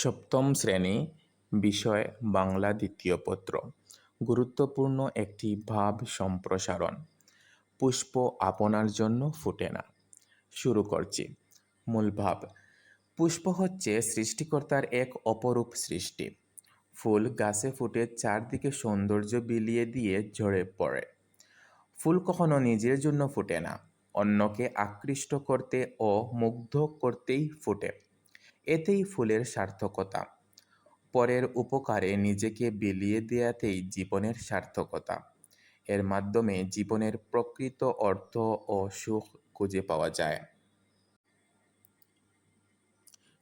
সপ্তম শ্রেণি, বিষয় বাংলা দ্বিতীয় পত্র। গুরুত্বপূর্ণ একটি ভাব সম্প্রসারণ। পুষ্প আপনার জন্য ফোটে না। শুরু করছি। মূল ভাব। পুষ্প হচ্ছে সৃষ্টিকর্তার এক অপরূপ সৃষ্টি। ফুল গাছে ফুটে চারদিকে সৌন্দর্য বিলিয়ে দিয়ে ঝরে পড়ে। ফুল কখনো নিজের জন্য ফোটে না। অন্যকে আকৃষ্ট করতে ও মুগ্ধ করতেই ফোটে। এতেই ফুলের সার্থকতা। পরের উপকারে নিজেকে বিলিয়ে দেয়াতেই জীবনের সার্থকতা। এর মাধ্যমে জীবনের প্রকৃত অর্থ ও সুখ খুঁজে পাওয়া যায়।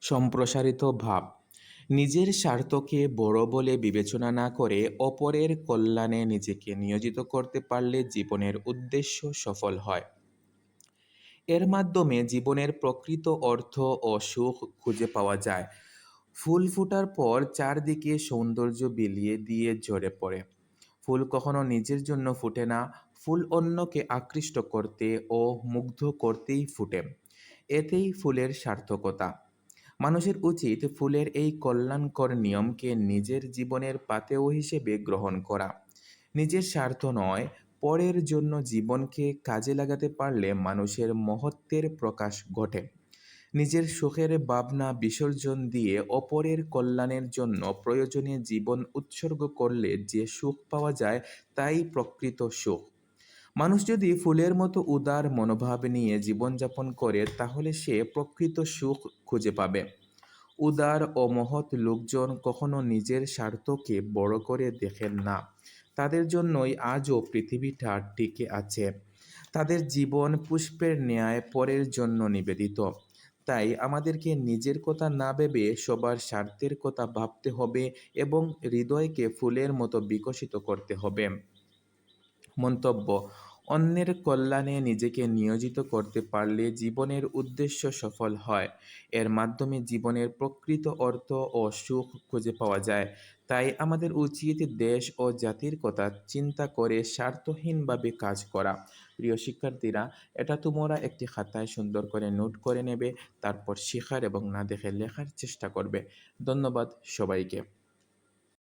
সম্প্রসারিত ভাব। নিজের স্বার্থকে বড় বলে বিবেচনা না করে অপরের কল্যাণে নিজেকে নিয়োজিত করতে পারলে জীবনের উদ্দেশ্য সফল হয়। এর মাধ্যমে জীবনের প্রকৃত অর্থ ও সুখ খুঁজে পাওয়া যায়। ফুল ফোটার পর চারদিকে সৌন্দর্য বিলিয়ে দিয়ে ঝরে পড়ে। ফুল কখনো নিজের জন্য ফুটে না, ফুল অন্যকে আকৃষ্ট করতে ও মুগ্ধ করতেই ফুটে। এতেই ফুলের সার্থকতা। মানুষের উচিত ফুলের এই কল্যাণকর নিয়মকে নিজের জীবনের পাতেও হিসেবে গ্রহণ করা। নিজের স্বার্থ নয় পরের জন্য জীবনকে কাজে লাগাতে পারলে মানুষের মহত্বের প্রকাশ ঘটে। নিজের সুখের ভাবনা বিসর্জন দিয়ে অপরের কল্যাণের জন্য প্রয়োজনীয় জীবন উৎসর্গ করলে যে সুখ পাওয়া যায়, তাই প্রকৃত সুখ। মানুষ যদি ফুলের মতো উদার মনোভাব নিয়ে জীবনযাপন করে, তাহলে সে প্রকৃত সুখ খুঁজে পাবে। উদার ও মহৎ লোকজন কখনো নিজের স্বার্থকে বড় করে দেখেন না। তাদের জন্যই আজও পৃথিবীটা টিকে আছে। তাদের জীবন পুষ্পের ন্যায় পরের জন্য নিবেদিত। তাই আমাদেরকে নিজের কথা না ভেবে সবার স্বার্থের কথা ভাবতে হবে এবং হৃদয়কে ফুলের মতো বিকশিত করতে হবে। মন্তব্য অন্যের কল্যাণে নিজেকে নিয়োজিত করতে পারলে জীবনের উদ্দেশ্য সফল হয়। এর মাধ্যমে জীবনের প্রকৃত অর্থ ও সুখ খুঁজে পাওয়া যায়। তাই আমাদের উচিত দেশ ও জাতির কথা চিন্তা করে স্বার্থহীনভাবে কাজ করা। প্রিয় শিক্ষার্থীরা, এটা তোমরা একটি খাতায় সুন্দর করে নোট করে নেবে, তারপর শেখার এবং না দেখে লেখার চেষ্টা করবে। ধন্যবাদ সবাইকে।